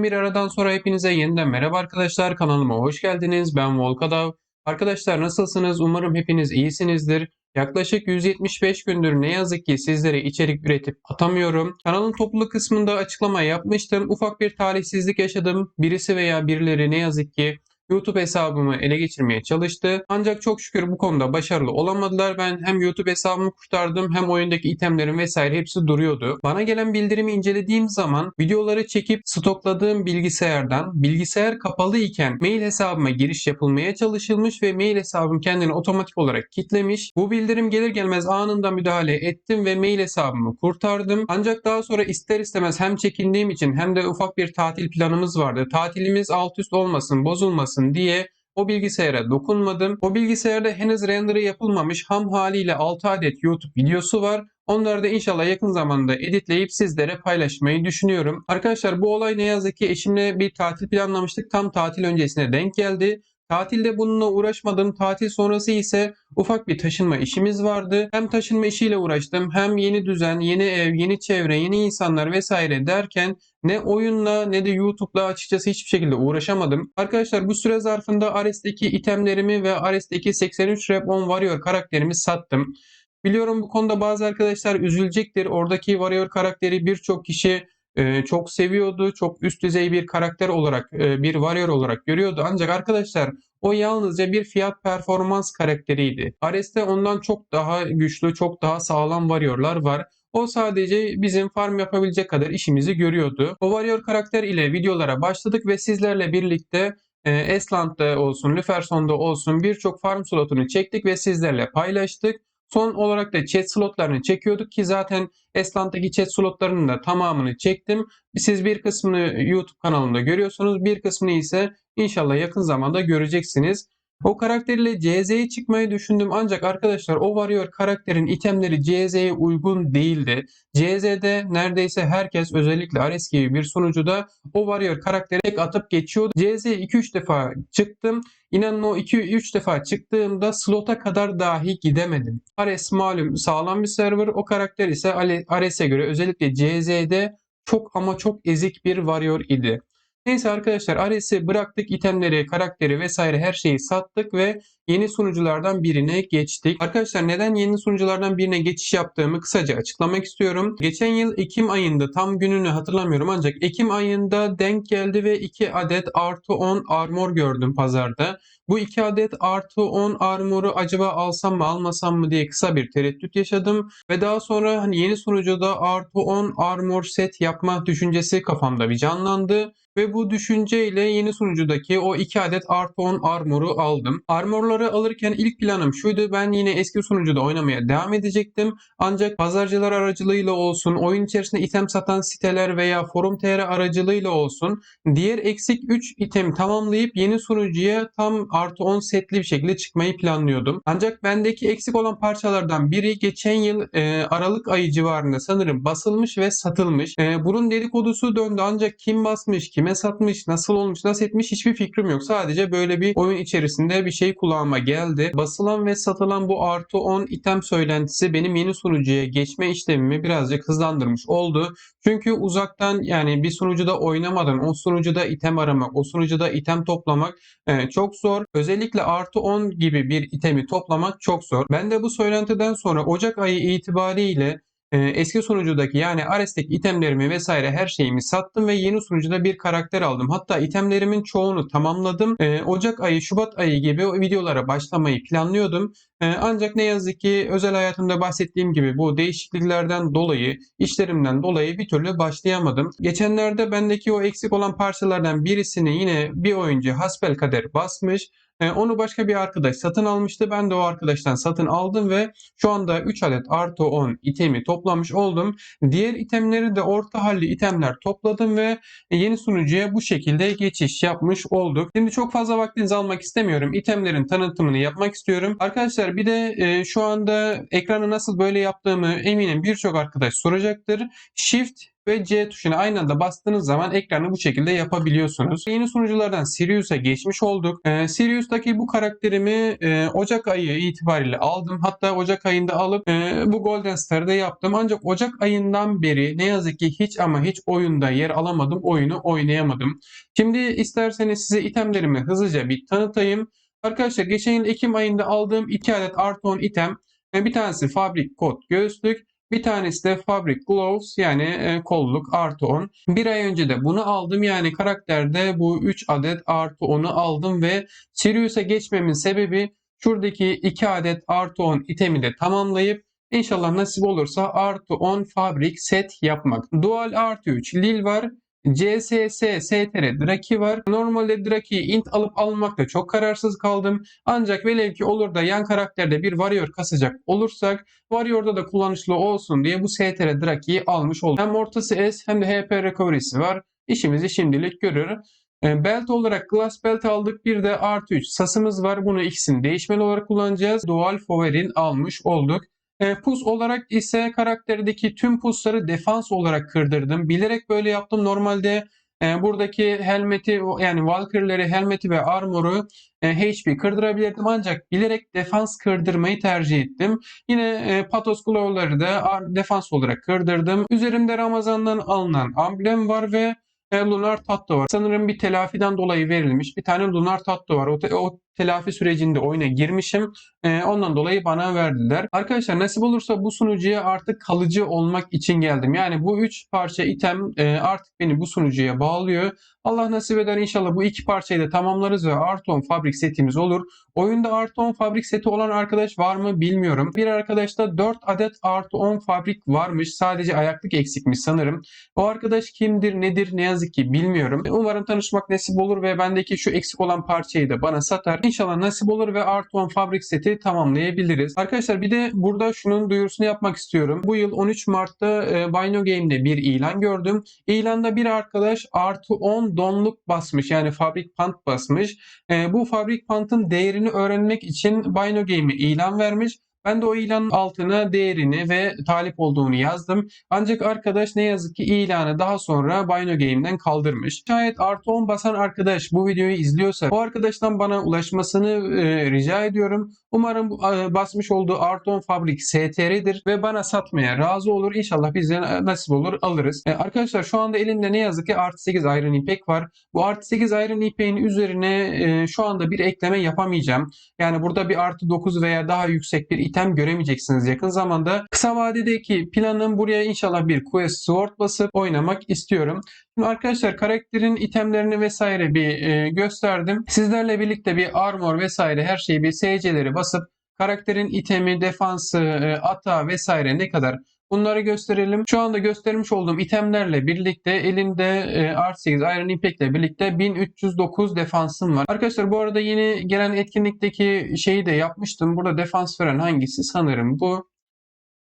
Uzun bir aradan sonra hepinize yeniden merhaba arkadaşlar. Kanalıma hoş geldiniz. Ben Volkadav. Arkadaşlar nasılsınız? Umarım hepiniz iyisinizdir. Yaklaşık 175 gündür ne yazık ki sizlere içerik üretip atamıyorum. Kanalın topluluk kısmında açıklama yapmıştım. Ufak bir talihsizlik yaşadım. Birisi veya birileri ne yazık ki YouTube hesabımı ele geçirmeye çalıştı. Ancak çok şükür bu konuda başarılı olamadılar. Ben hem YouTube hesabımı kurtardım hem oyundaki itemlerim vesaire hepsi duruyordu. Bana gelen bildirimi incelediğim zaman videoları çekip stokladığım bilgisayardan bilgisayar kapalı iken mail hesabıma giriş yapılmaya çalışılmış ve mail hesabım kendini otomatik olarak kitlemiş. Bu bildirim gelir gelmez anında müdahale ettim ve mail hesabımı kurtardım. Ancak daha sonra ister istemez hem çekindiğim için hem de ufak bir tatil planımız vardı. Tatilimiz alt üst olmasın, bozulmasın diye o bilgisayara dokunmadım. O bilgisayarda henüz render'ı yapılmamış ham haliyle 6 adet YouTube videosu var. Onları da inşallah yakın zamanda editleyip sizlere paylaşmayı düşünüyorum. Arkadaşlar bu olay ne yazık ki eşimle bir tatil planlamıştık. Tam tatil öncesine denk geldi. Tatilde bununla uğraşmadım. Tatil sonrası ise ufak bir taşınma işimiz vardı. Hem taşınma işiyle uğraştım hem yeni düzen, yeni ev, yeni çevre, yeni insanlar vesaire derken ne oyunla ne de YouTube'la açıkçası hiçbir şekilde uğraşamadım. Arkadaşlar bu süre zarfında Ares'teki itemlerimi ve Ares'teki 83 Rep 10 Warrior karakterimi sattım. Biliyorum bu konuda bazı arkadaşlar üzülecektir. Oradaki Warrior karakteri birçok kişi e, çok seviyordu. Çok üst düzey bir karakter olarak, e, bir warrior olarak görüyordu. Ancak arkadaşlar o yalnızca bir fiyat performans karakteriydi. Ares'te ondan çok daha güçlü, çok daha sağlam warriorlar var. O sadece bizim farm yapabilecek kadar işimizi görüyordu. O warrior karakter ile videolara başladık ve sizlerle birlikte e, Esland'da olsun, Lüferson'da olsun birçok farm slotunu çektik ve sizlerle paylaştık. Son olarak da chat slotlarını çekiyorduk ki zaten Esland'daki chat slotlarının da tamamını çektim. Siz bir kısmını YouTube kanalımda görüyorsunuz. Bir kısmını ise inşallah yakın zamanda göreceksiniz. O karakterle CZ'ye çıkmayı düşündüm ancak arkadaşlar o Warrior karakterin itemleri CZ'ye uygun değildi. CZ'de neredeyse herkes özellikle Ares gibi bir sunucuda o Warrior karakteri tek atıp geçiyordu. CZ'ye 2-3 defa çıktım. İnanın o 2-3 defa çıktığımda slota kadar dahi gidemedim. Ares malum sağlam bir server. O karakter ise Ares'e göre özellikle CZ'de çok ama çok ezik bir Warrior idi. Neyse arkadaşlar Ares'i bıraktık itemleri, karakteri vesaire her şeyi sattık ve yeni sunuculardan birine geçtik. Arkadaşlar neden yeni sunuculardan birine geçiş yaptığımı kısaca açıklamak istiyorum. Geçen yıl Ekim ayında tam gününü hatırlamıyorum ancak Ekim ayında denk geldi ve 2 adet artı 10 armor gördüm pazarda. Bu 2 adet artı 10 armoru acaba alsam mı almasam mı diye kısa bir tereddüt yaşadım. Ve daha sonra hani yeni sunucuda artı 10 armor set yapma düşüncesi kafamda bir canlandı. Ve bu düşünceyle yeni sunucudaki o 2 adet artı 10 armoru aldım. Armorları alırken ilk planım şuydu. Ben yine eski sunucuda oynamaya devam edecektim. Ancak pazarcılar aracılığıyla olsun, oyun içerisinde item satan siteler veya forum tr aracılığıyla olsun diğer eksik 3 item tamamlayıp yeni sunucuya tam artı 10 setli bir şekilde çıkmayı planlıyordum. Ancak bendeki eksik olan parçalardan biri geçen yıl e, Aralık ayı civarında sanırım basılmış ve satılmış. E, bunun dedikodusu döndü ancak kim basmış, kime satmış, nasıl olmuş, nasıl etmiş hiçbir fikrim yok. Sadece böyle bir oyun içerisinde bir şey kulağıma geldi. Basılan ve satılan bu artı 10 item söylentisi benim yeni sunucuya geçme işlemimi birazcık hızlandırmış oldu. Çünkü uzaktan yani bir sunucuda oynamadan o sunucuda item aramak, o sunucuda item toplamak e, çok zor. Özellikle artı 10 gibi bir itemi toplamak çok zor. Ben de bu söylentiden sonra Ocak ayı itibariyle eski sunucudaki yani Ares'teki itemlerimi vesaire her şeyimi sattım ve yeni sunucuda bir karakter aldım. Hatta itemlerimin çoğunu tamamladım. Ee, Ocak ayı, Şubat ayı gibi videolara başlamayı planlıyordum. Ee, ancak ne yazık ki özel hayatımda bahsettiğim gibi bu değişikliklerden dolayı, işlerimden dolayı bir türlü başlayamadım. Geçenlerde bendeki o eksik olan parçalardan birisini yine bir oyuncu hasbelkader basmış. E, onu başka bir arkadaş satın almıştı. Ben de o arkadaştan satın aldım ve şu anda 3 adet artı 10 itemi toplamış oldum. Diğer itemleri de orta halli itemler topladım ve yeni sunucuya bu şekilde geçiş yapmış olduk. Şimdi çok fazla vaktinizi almak istemiyorum. İtemlerin tanıtımını yapmak istiyorum. Arkadaşlar bir de e, şu anda ekranı nasıl böyle yaptığımı eminim birçok arkadaş soracaktır. Shift ve C tuşuna aynı anda bastığınız zaman ekranı bu şekilde yapabiliyorsunuz. Yeni sunuculardan Sirius'a geçmiş olduk. Ee, Sirius'taki bu karakterimi e, Ocak ayı itibariyle aldım. Hatta Ocak ayında alıp e, bu Golden Star'ı da yaptım. Ancak Ocak ayından beri ne yazık ki hiç ama hiç oyunda yer alamadım. Oyunu oynayamadım. Şimdi isterseniz size itemlerimi hızlıca bir tanıtayım. Arkadaşlar geçen yıl Ekim ayında aldığım 2 adet artı 10 item. E, Bir tanesi fabrik kot göğüslük. Bir tanesi de Fabric Gloves yani e, kolluk artı 10. Bir ay önce de bunu aldım yani karakterde bu 3 adet artı 10'u aldım ve Sirius'a geçmemin sebebi şuradaki 2 adet artı 10 itemi de tamamlayıp İnşallah nasip olursa artı 10 fabrik set yapmak. Dual artı 3 Lil var. CSS, STR, Draki var. Normalde Draki'yi int alıp almakta çok kararsız kaldım. Ancak velev ki olur da yan karakterde bir Warrior kasacak olursak Warrior'da da kullanışlı olsun diye bu STR Draki'yi almış oldum. Hem ortası S hem de HP recovery'si var. İşimizi şimdilik görür. E, Belt olarak Glass Belt aldık. Bir de artı 3 sasımız var. Bunu ikisini değişmeni olarak kullanacağız. Dual Foverin almış olduk. E, pus olarak ise karakterdeki tüm pusları defans olarak kırdırdım. Bilerek böyle yaptım. Normalde e, buradaki helmeti yani Valkyrie'leri, helmeti ve armoru e, HP kırdırabilirdim ancak bilerek defans kırdırmayı tercih ettim. Yine e, Patos Glow'ları da defans olarak kırdırdım. Üzerimde Ramazan'dan alınan amblem var ve e, Lunar Tatlı var. Sanırım bir telafiden dolayı verilmiş. Bir tane Lunar Tatlı var. O, o telafi sürecinde oyuna girmişim. E, ondan dolayı bana verdiler. Arkadaşlar nasip olursa bu sunucuya artık kalıcı olmak için geldim. Yani bu üç parça item e, artık beni bu sunucuya bağlıyor. Allah nasip eder inşallah bu iki parçayı da tamamlarız ve artı 10 fabrik setimiz olur. Oyunda artı 10 fabrik seti olan arkadaş var mı bilmiyorum. Bir arkadaşta 4 adet artı 10 fabrik varmış. Sadece ayaklık eksikmiş sanırım. O arkadaş kimdir nedir ne yazık ki bilmiyorum. Umarım tanışmak nasip olur ve bendeki şu eksik olan parçayı da bana satar. İnşallah nasip olur ve artı 10 fabrik seti tamamlayabiliriz. Arkadaşlar bir de burada şunun duyurusunu yapmak istiyorum. Bu yıl 13 Mart'ta e, Bino Game'de bir ilan gördüm. İlanda bir arkadaş artı 10 donluk basmış yani fabrik pant basmış. E, bu fabrik pantın değerini öğrenmek için Bino Game'e ilan vermiş. Ben de o ilanın altına değerini ve talip olduğunu yazdım. Ancak arkadaş ne yazık ki ilanı daha sonra Bino Game'den kaldırmış. Şayet artı 10 basan arkadaş bu videoyu izliyorsa bu arkadaştan bana ulaşmasını e, rica ediyorum. Umarım e, basmış olduğu artı 10 fabrik STR'dir ve bana satmaya razı olur. İnşallah bize nasip olur alırız. E, arkadaşlar şu anda elimde ne yazık ki artı 8 Iron İpek var. Bu artı 8 Iron İpek'in üzerine e, şu anda bir ekleme yapamayacağım. Yani burada bir artı 9 veya daha yüksek bir item göremeyeceksiniz yakın zamanda. Kısa vadedeki planım buraya inşallah bir Quest Sword basıp oynamak istiyorum. Şimdi arkadaşlar karakterin itemlerini vesaire bir e, gösterdim. Sizlerle birlikte bir armor vesaire her şeyi bir SC'leri basıp karakterin itemi, defansı, e, ata vesaire ne kadar Bunları gösterelim. Şu anda göstermiş olduğum itemlerle birlikte elimde e, R8 Iron Impact ile birlikte 1309 defansım var. Arkadaşlar bu arada yeni gelen etkinlikteki şeyi de yapmıştım. Burada defans veren hangisi? Sanırım bu.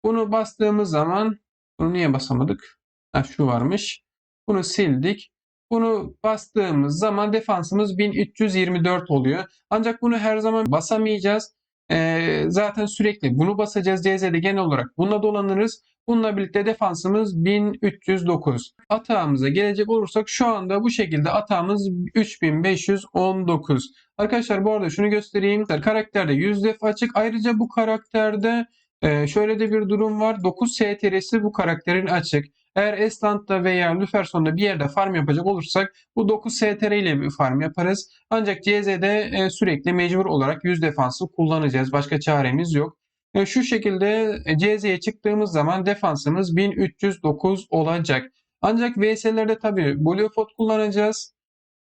Bunu bastığımız zaman bunu niye basamadık? Ha, şu varmış. Bunu sildik. Bunu bastığımız zaman defansımız 1324 oluyor. Ancak bunu her zaman basamayacağız. Ee, zaten sürekli bunu basacağız. CZ'de genel olarak bununla dolanırız. Bununla birlikte defansımız 1309. Atağımıza gelecek olursak şu anda bu şekilde atağımız 3519. Arkadaşlar bu arada şunu göstereyim. Karakterde 100 def açık. Ayrıca bu karakterde e, şöyle de bir durum var. 9 STR'si bu karakterin açık. Eğer Estland'da veya Lüferson'da bir yerde farm yapacak olursak bu 9 STR ile bir farm yaparız. Ancak CZ'de e, sürekli mecbur olarak 100 defansı kullanacağız. Başka çaremiz yok. E, Şu şekilde CZ'ye çıktığımız zaman defansımız 1309 olacak. Ancak VS'lerde tabii Blue kullanacağız.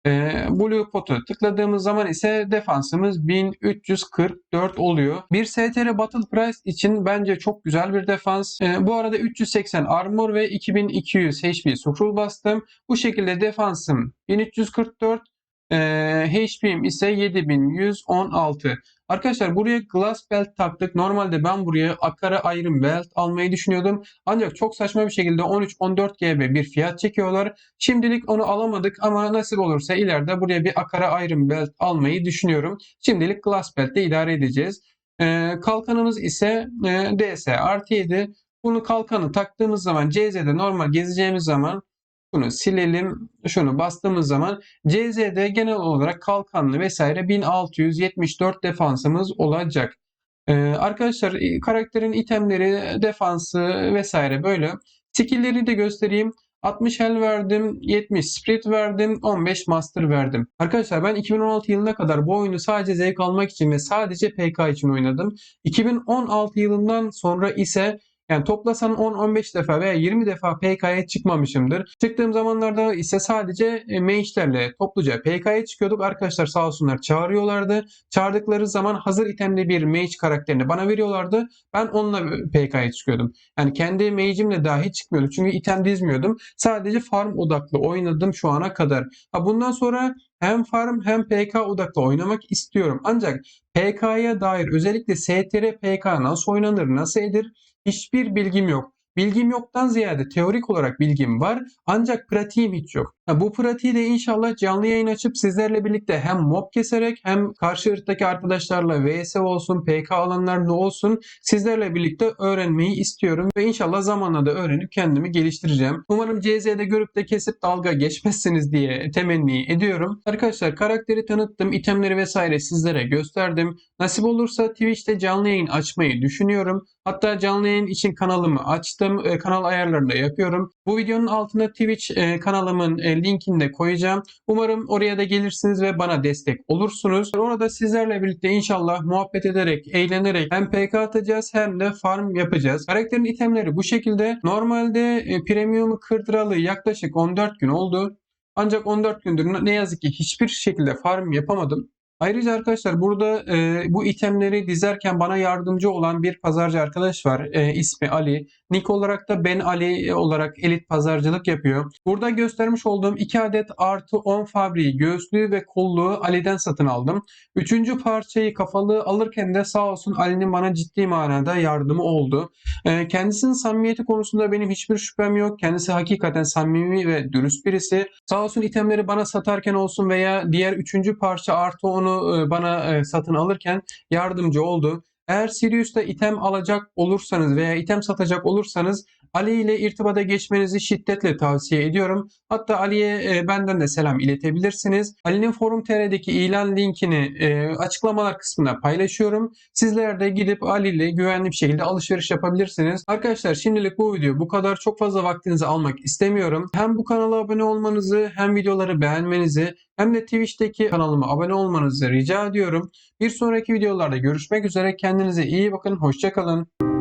E, Blue Pot'u tıkladığımız zaman ise defansımız 1344 oluyor. Bir STR Battle Price için bence çok güzel bir defans. E, bu arada 380 armor ve 2200 HP scroll bastım. Bu şekilde defansım 1344 e, HP'm ise 7116. Arkadaşlar buraya glass belt taktık. Normalde ben buraya akara Iron belt almayı düşünüyordum. Ancak çok saçma bir şekilde 13-14 GB bir fiyat çekiyorlar. Şimdilik onu alamadık ama nasip olursa ileride buraya bir akara Iron belt almayı düşünüyorum. Şimdilik glass belt ile idare edeceğiz. Ee, kalkanımız ise e, DS artı 7. Bunu kalkanı taktığımız zaman CZ'de normal gezeceğimiz zaman bunu silelim. Şunu bastığımız zaman CZ'de genel olarak kalkanlı vesaire 1674 defansımız olacak. Ee, arkadaşlar karakterin itemleri, defansı vesaire böyle. Skill'leri de göstereyim. 60 hel verdim, 70 spirit verdim, 15 master verdim. Arkadaşlar ben 2016 yılına kadar bu oyunu sadece zevk almak için ve sadece PK için oynadım. 2016 yılından sonra ise yani toplasan 10-15 defa veya 20 defa PK'ya çıkmamışımdır. Çıktığım zamanlarda ise sadece e, mage'lerle topluca PK'ya çıkıyorduk. Arkadaşlar sağ olsunlar çağırıyorlardı. Çağırdıkları zaman hazır itemli bir mage karakterini bana veriyorlardı. Ben onunla PK'ya çıkıyordum. Yani kendi mage'imle dahi çıkmıyordum. Çünkü item dizmiyordum. Sadece farm odaklı oynadım şu ana kadar. Ha bundan sonra hem farm hem PK odaklı oynamak istiyorum. Ancak PK'ya dair özellikle STR PK nasıl oynanır, nasıl edilir hiçbir bilgim yok. Bilgim yoktan ziyade teorik olarak bilgim var ancak pratiğim hiç yok. Bu pratiği de inşallah canlı yayın açıp sizlerle birlikte hem mob keserek hem karşı ırktaki arkadaşlarla VS olsun, PK alanlarında olsun sizlerle birlikte öğrenmeyi istiyorum ve inşallah zamanla da öğrenip kendimi geliştireceğim. Umarım CZ'de görüp de kesip dalga geçmezsiniz diye temenni ediyorum. Arkadaşlar karakteri tanıttım, itemleri vesaire sizlere gösterdim. Nasip olursa Twitch'te canlı yayın açmayı düşünüyorum. Hatta canlı yayın için kanalımı açtım. E, kanal ayarlarını da yapıyorum. Bu videonun altına Twitch e, kanalımın e, linkini de koyacağım. Umarım oraya da gelirsiniz ve bana destek olursunuz. Orada sizlerle birlikte inşallah muhabbet ederek, eğlenerek hem PK atacağız hem de farm yapacağız. Karakterin itemleri bu şekilde. Normalde e, premium'u kırdıralı yaklaşık 14 gün oldu. Ancak 14 gündür ne yazık ki hiçbir şekilde farm yapamadım. Ayrıca arkadaşlar burada e, bu itemleri dizerken bana yardımcı olan bir pazarcı arkadaş var. E, ismi Ali. Nick olarak da Ben Ali olarak elit pazarcılık yapıyor. Burada göstermiş olduğum 2 adet artı 10 fabriği göğüslüğü ve kolluğu Ali'den satın aldım. Üçüncü parçayı kafalığı alırken de sağ olsun Ali'nin bana ciddi manada yardımı oldu. E, kendisinin samimiyeti konusunda benim hiçbir şüphem yok. Kendisi hakikaten samimi ve dürüst birisi. Sağ olsun itemleri bana satarken olsun veya diğer üçüncü parça artı onu bana satın alırken yardımcı oldu. Eğer Sirius'ta item alacak olursanız veya item satacak olursanız Ali ile irtibata geçmenizi şiddetle tavsiye ediyorum. Hatta Ali'ye e, benden de selam iletebilirsiniz. Ali'nin Forum TR'deki ilan linkini e, açıklamalar kısmına paylaşıyorum. Sizler de gidip Ali ile güvenli bir şekilde alışveriş yapabilirsiniz. Arkadaşlar şimdilik bu video bu kadar. Çok fazla vaktinizi almak istemiyorum. Hem bu kanala abone olmanızı hem videoları beğenmenizi hem de Twitch'teki kanalıma abone olmanızı rica ediyorum. Bir sonraki videolarda görüşmek üzere. Kendinize iyi bakın. Hoşçakalın.